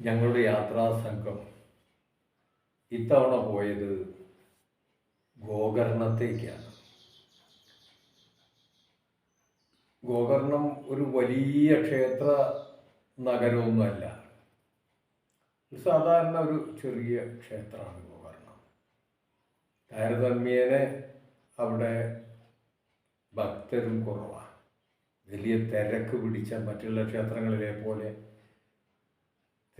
ഞങ്ങളുടെ യാത്രാ സംഘം ഇത്തവണ പോയത് ഗോകർണത്തേക്കാണ്. ഗോകർണം ഒരു വലിയ ക്ഷേത്ര നഗരമൊന്നുമല്ല. സാധാരണ ഒരു ചെറിയ ക്ഷേത്രമാണ് ഗോകർണം. താരതമ്യേനെ അവിടെ ഭക്തരും കുറവാണ് വലിയ തിരക്ക് പിടിച്ച മറ്റുള്ള ക്ഷേത്രങ്ങളിലെ പോലെ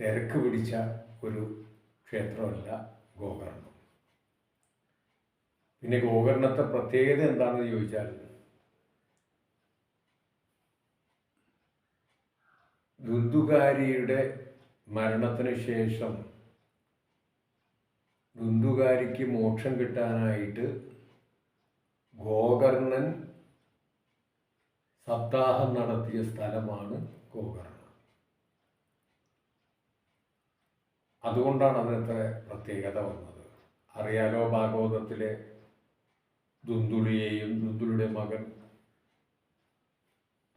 തിരക്ക് പിടിച്ച ഒരു ക്ഷേത്രമല്ല ഗോകർണം. പിന്നെ ഗോകർണത്തെ പ്രത്യേകത എന്താണെന്ന് ചോദിച്ചാൽ ദുന്ദുകാരിയുടെ മരണത്തിന് ശേഷം ദുന്ദുകാരിക്ക് മോക്ഷം കിട്ടാനായിട്ട് ഗോകർണൻ സപ്താഹം നടത്തിയ സ്ഥലമാണ് ഗോകർണം. അതുകൊണ്ടാണ് അതിനത്ര പ്രത്യേകത വന്നത്. അറിയാലോ ഭാഗവതത്തിലെ ദുന്ദുളിയെയും ദുന്ദുളിയുടെ മകൻ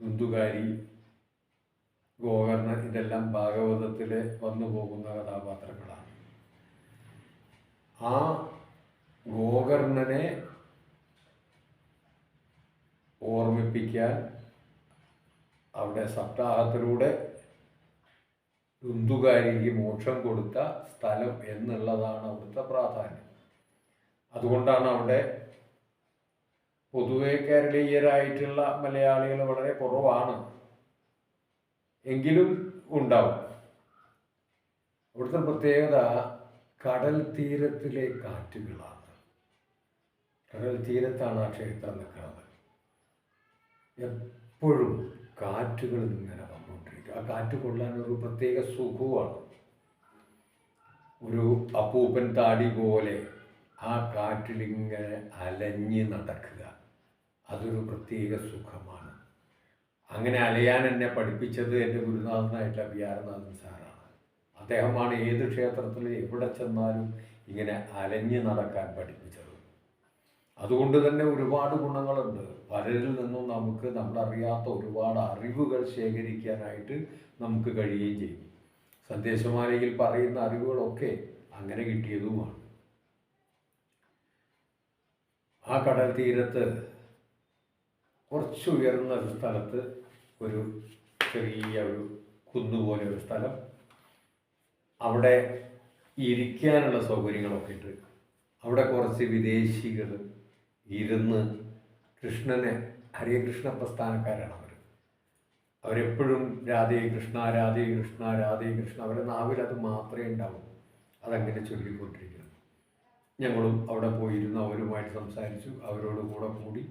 ദുന്ദുകാരി ഗോകർണൻ ഇതെല്ലാം ഭാഗവതത്തിലെ വന്നു പോകുന്ന കഥാപാത്രങ്ങളാണ്. ആ ഗോകർണനെ ഓർമ്മിപ്പിക്കാൻ അവിടെ സപ്താഹത്തിലൂടെ ദുന്ദുകാരിക്ക് മോക്ഷം കൊടുത്ത സ്ഥലം എന്നുള്ളതാണ് അവിടുത്തെ പ്രാധാന്യം. അതുകൊണ്ടാണ് അവിടെ പൊതുവെ കേരളീയരായിട്ടുള്ള മലയാളികൾ വളരെ കുറവാണ്. എങ്കിലും ഉണ്ടാവും. അവിടുത്തെ പ്രത്യേകത കടൽ തീരത്തിലെ കാറ്റുകളാണ്. കടൽ തീരത്താണ് ആ ക്ഷേത്രം നിൽക്കുന്നത്. എപ്പോഴും കാറ്റുകൾ ഇങ്ങനെ ആ കാറ്റ് കൊള്ളാൻ ഒരു പ്രത്യേക സുഖമാണ് ഒരു അപ്പൂപ്പൻ താടി പോലെ ആ കാറ്റിലിങ്ങനെ അലഞ്ഞ് നടക്കുക. അതൊരു പ്രത്യേക സുഖമാണ്. അങ്ങനെ അലയാൻ എന്നെ പഠിപ്പിച്ചത് എന്റെ ഗുരുനാഥനായിട്ടുള്ള വിയാരനാഥൻ സാറാണ്. അദ്ദേഹമാണ് ഏത് ക്ഷേത്രത്തിൽ എവിടെ ചെന്നാലും ഇങ്ങനെ അലഞ്ഞ് നടക്കാൻ പഠിപ്പിച്ചത്. അതുകൊണ്ട് തന്നെ ഒരുപാട് ഗുണങ്ങളുണ്ട്. പലരിൽ നിന്നും നമുക്ക് നമ്മളറിയാത്ത ഒരുപാട് അറിവുകൾ ശേഖരിക്കാനായിട്ട് നമുക്ക് കഴിയുകയും ചെയ്യും. സന്ദേശമാലയിൽ പറയുന്ന അറിവുകളൊക്കെ അങ്ങനെ കിട്ടിയതുമാണ്. ആ കടൽ തീരത്ത് കുറച്ച് ഉയർന്ന ഒരു സ്ഥലത്ത് ഒരു ചെറിയ ഒരു കുന്നുപോലെ ഒരു സ്ഥലം. അവിടെ ഇരിക്കാനുള്ള സൗകര്യങ്ങളൊക്കെ ഉണ്ട്. അവിടെ കുറച്ച് വിദേശികൾ ഇരുന്ന് കൃഷ്ണനെ ഹരേ കൃഷ്ണ പ്രസ്ഥാനക്കാരാണ് അവർ അവരെപ്പോഴും രാധേ കൃഷ്ണ രാധേ കൃഷ്ണ രാധേ കൃഷ്ണ അവരുടെ നാവിൽ അത് മാത്രമേ ഉണ്ടാവൂ. അതങ്ങനെ ചൊല്ലിക്കൊണ്ടിരിക്കണം ഞങ്ങളും അവിടെ പോയിരുന്നു അവരുമായിട്ട് സംസാരിച്ചു അവരോട് കൂടെ കൂടി.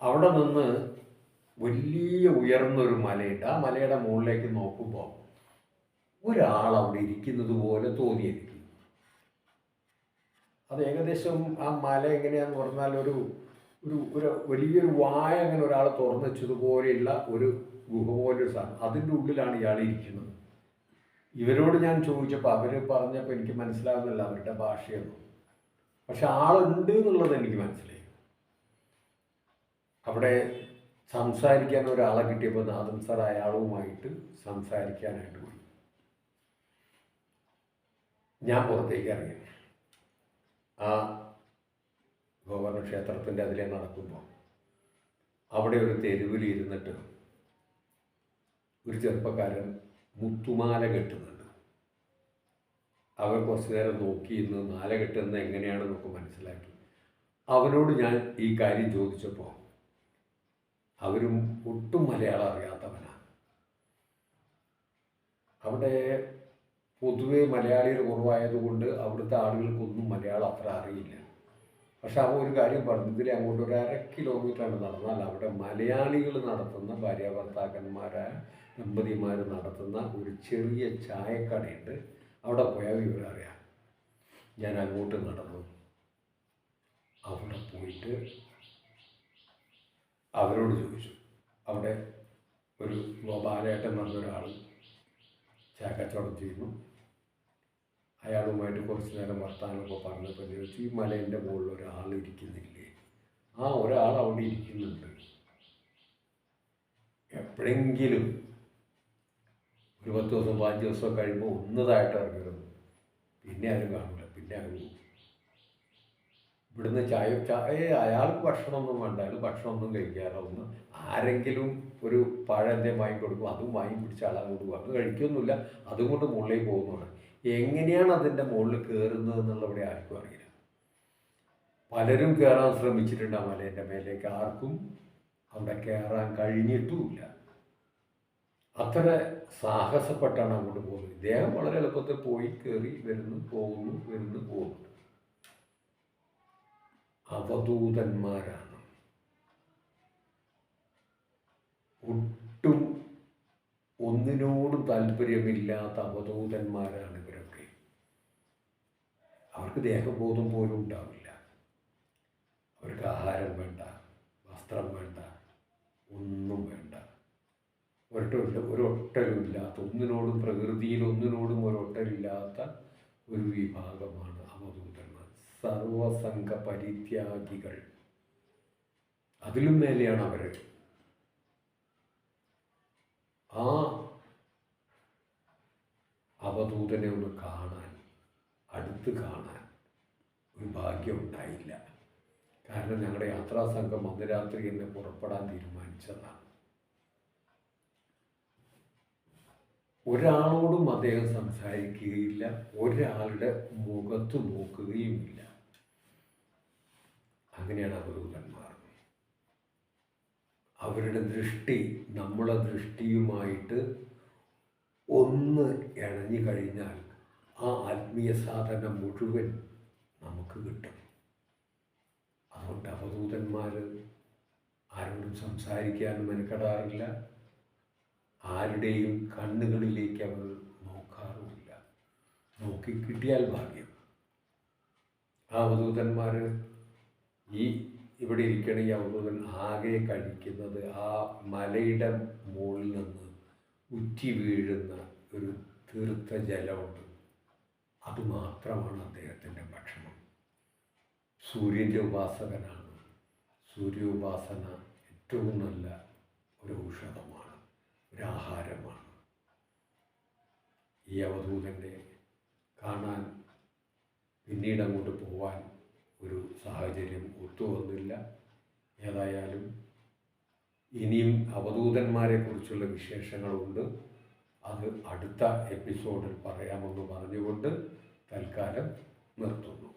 അവിടെ നിന്ന് വലിയ ഉയർന്നൊരു മലയുണ്ട്. ആ മലയുടെ മുകളിലേക്ക് നോക്കുമ്പോൾ ഒരാൾ അവിടെ ഇരിക്കുന്നത് പോലെ തോന്നി അത് ഏകദേശം ആ മല എങ്ങനെയാന്ന് പറഞ്ഞാൽ ഒരു ഒരു ഒരു വലിയൊരു വായ അങ്ങനെ ഒരാൾ തുറന്നു വെച്ചതുപോലെയുള്ള ഒരു ഗുഹ പോലൊരു സാധനം അതിന്റെ ഉള്ളിലാണ് ഇയാൾ ഇരിക്കുന്നത്. ഇവരോട് ഞാൻ ചോദിച്ചപ്പോൾ അവർ പറഞ്ഞപ്പോൾ എനിക്ക് മനസ്സിലാകുന്നില്ല അവരുടെ ഭാഷയൊന്നും. പക്ഷെ ആളുണ്ട് എന്നുള്ളത് എനിക്ക് മനസ്സിലായി. അവിടെ സംസാരിക്കാൻ ഒരാളെ കിട്ടിയപ്പോൾ നാദൻ സാർ അയാളുമായിട്ട് സംസാരിക്കാനായിട്ട് പോയി. ഞാൻ പുറത്തേക്ക് ഇറങ്ങി. ആ ഗോവർണ ക്ഷേത്രത്തിന്റെ അതിലെ നടക്കുമ്പോൾ അവിടെ ഒരു തെരുവിൽ ഇരുന്നിട്ട് ഒരു ചെറുപ്പക്കാരൻ മുത്തുമാല കെട്ടുന്നുണ്ട്. അവർ കുറച്ചു നേരം നോക്കി ഇന്ന് മാല കെട്ടുന്നത് എങ്ങനെയാണെന്നൊക്കെ മനസ്സിലാക്കി. അവനോട് ഞാൻ ഈ കാര്യം ചോദിച്ചപ്പോൾ അവരും ഒട്ടും മലയാളം അറിയാത്തവനാണ് അവിടെ പൊതുവെ മലയാളികൾ കുറവായതുകൊണ്ട് അവിടുത്തെ ആളുകൾക്കൊന്നും മലയാളം അത്ര അറിയില്ല. പക്ഷെ അവ ഒരു കാര്യം പറഞ്ഞു ഇതിൽ അങ്ങോട്ട് ഒരു അര കിലോമീറ്ററാണ് നടന്നാൽ അവിടെ മലയാളികൾ നടത്തുന്ന ഭാര്യാഭർത്താക്കന്മാരായ ദമ്പതിമാർ നടത്തുന്ന ഒരു ചെറിയ ചായക്കടയുണ്ട്. അവിടെ പോയാൽ വിവരം അറിയാം. ഞാൻ അങ്ങോട്ട് നടന്നു. അവിടെ പോയിട്ട് അവരോട് ചോദിച്ചു. അവിടെ ഒരു ഗോപാലേട്ടൻ എന്നൊരാൾ ചായക്കച്ചവടം ചെയ്യുന്നു. അയാളുമായിട്ട് കുറച്ച് നേരം വർത്താനമൊക്കെ പറഞ്ഞപ്പോൾ ചോദിച്ചു ഈ മലേന്റെ മുകളിൽ ഒരാൾ ഇരിക്കുന്നില്ലേ? ആ ഒരാൾ അവിടെ ഇരിക്കുന്നുണ്ട്. എപ്പോഴെങ്കിലും ഒരു പത്ത് ദിവസം പതിനഞ്ച് ദിവസം കഴിയുമ്പോൾ ഒന്നതായിട്ട് ഇറങ്ങരുത് പിന്നെ ആരും കാണില്ല പിന്നെ അങ്ങ് പോകും. ഇവിടുന്ന് ചായ ചായ അയാൾക്ക് ഭക്ഷണമൊന്നും വേണ്ട അയാൾ ഭക്ഷണമൊന്നും കഴിക്കാറില്ല. ഒന്ന് ആരെങ്കിലും ഒരു പഴം വാങ്ങി കൊടുക്കും അതും വാങ്ങി പിടിച്ച് ആളാ കൊടുക്കും അത് കഴിക്കൊന്നുമില്ല അതുകൊണ്ട് മുകളിലേക്ക് പോകുന്നുണ്ട് എങ്ങനെയാണ് അതിന്റെ മുകളിൽ കയറുന്നത് എന്നുള്ളവിടെ ആർക്കും അറിയില്ല. പലരും കയറാൻ ശ്രമിച്ചിട്ടുണ്ട് ആ മലേന്റെ മേലേക്ക്. ആർക്കും അവിടെ കയറാൻ കഴിഞ്ഞിട്ടുമില്ല. അത്ര സാഹസപ്പെട്ടാണ് അങ്ങോട്ട് പോകുന്നത്. ഇദ്ദേഹം വളരെ എളുപ്പത്തിൽ പോയി കയറി വരുന്നു പോകുന്നു വരുന്നു പോകുന്നു. അവധൂതന്മാരാണ്. ഒട്ടും ഒന്നിനോടും താല്പര്യമില്ലാത്ത അവധൂതന്മാരാണ് ഇവരൊക്കെ ദേഹബോധം പോലും ഉണ്ടാവില്ല. അവർക്ക് ആഹാരം വേണ്ട വസ്ത്രം വേണ്ട ഒന്നും വേണ്ട. ഒരൊട്ടില്ല ഒരൊട്ടലുമില്ലാത്ത ഒന്നിനോടും പ്രകൃതിയിൽ ഒന്നിനോടും ഒരൊട്ടലില്ലാത്ത ഒരു വിഭാഗമാണ് അവധൂതന്മാർ. സർവസംഘ പരിത്യാഗികൾ അതിലും മേലെയാണ് അവർ. ആ അവധൂതനെ ഒന്ന് കാണാൻ അടുത്ത് കാണാൻ ഒരു ഭാഗ്യം ഉണ്ടായില്ല. കാരണം ഞങ്ങളുടെ യാത്രാ സംഘം അന്ന് രാത്രി എന്നെ പുറപ്പെടാൻ തീരുമാനിച്ചതാണ്. ഒരാളോടും അദ്ദേഹം സംസാരിക്കുകയില്ല ഒരാളുടെ മുഖത്ത് നോക്കുകയുമില്ല. അങ്ങനെയാണ് അവധൂതന്മാർ അവരുടെ ദൃഷ്ടി നമ്മളെ ദൃഷ്ടിയുമായിട്ട് ഒന്ന് ഇണഞ്ഞു കഴിഞ്ഞാൽ ആ ആത്മീയ സാധനം മുഴുവൻ നമുക്ക് കിട്ടും. അതുകൊണ്ട് അവധൂതന്മാർ ആരോടും സംസാരിക്കാൻ മെനക്കെടാറില്ല. ആരുടെയും കണ്ണുകളിലേക്ക് അവർ നോക്കാറുമില്ല. നോക്കിക്കിട്ടിയാൽ ഭാഗ്യം. ആ അവധൂതന്മാർ ഈ ഇവിടെ ഇരിക്കണ ഈ അവധൂതൻ ആകെ കഴിക്കുന്നത് ആ മലയുടെ മുകളിൽ നിന്ന് ഉറ്റി വീഴുന്ന ഒരു തീർത്ഥ ജലമുണ്ട് അത് മാത്രമാണ് അദ്ദേഹത്തിന്റെ ഭക്ഷണം. സൂര്യന്റെ ഉപാസകനാണ്. സൂര്യോപാസന ഏറ്റവും നല്ല ഒരു ഔഷധമാണ് ഒരു ആഹാരമാണ്. ഈ അവധൂതനെ കാണാൻ പിന്നീട് അങ്ങോട്ട് പോവാൻ ഒരു സാഹചര്യം ഒത്തുവന്നില്ല ഏതായാലും ഇനിയും അവധൂതന്മാരെ കുറിച്ചുള്ള വിശേഷങ്ങളുണ്ട്. അത് അടുത്ത എപ്പിസോഡിൽ പറയാമെന്ന് പറഞ്ഞുകൊണ്ട് തൽക്കാലം നിർത്തുന്നു.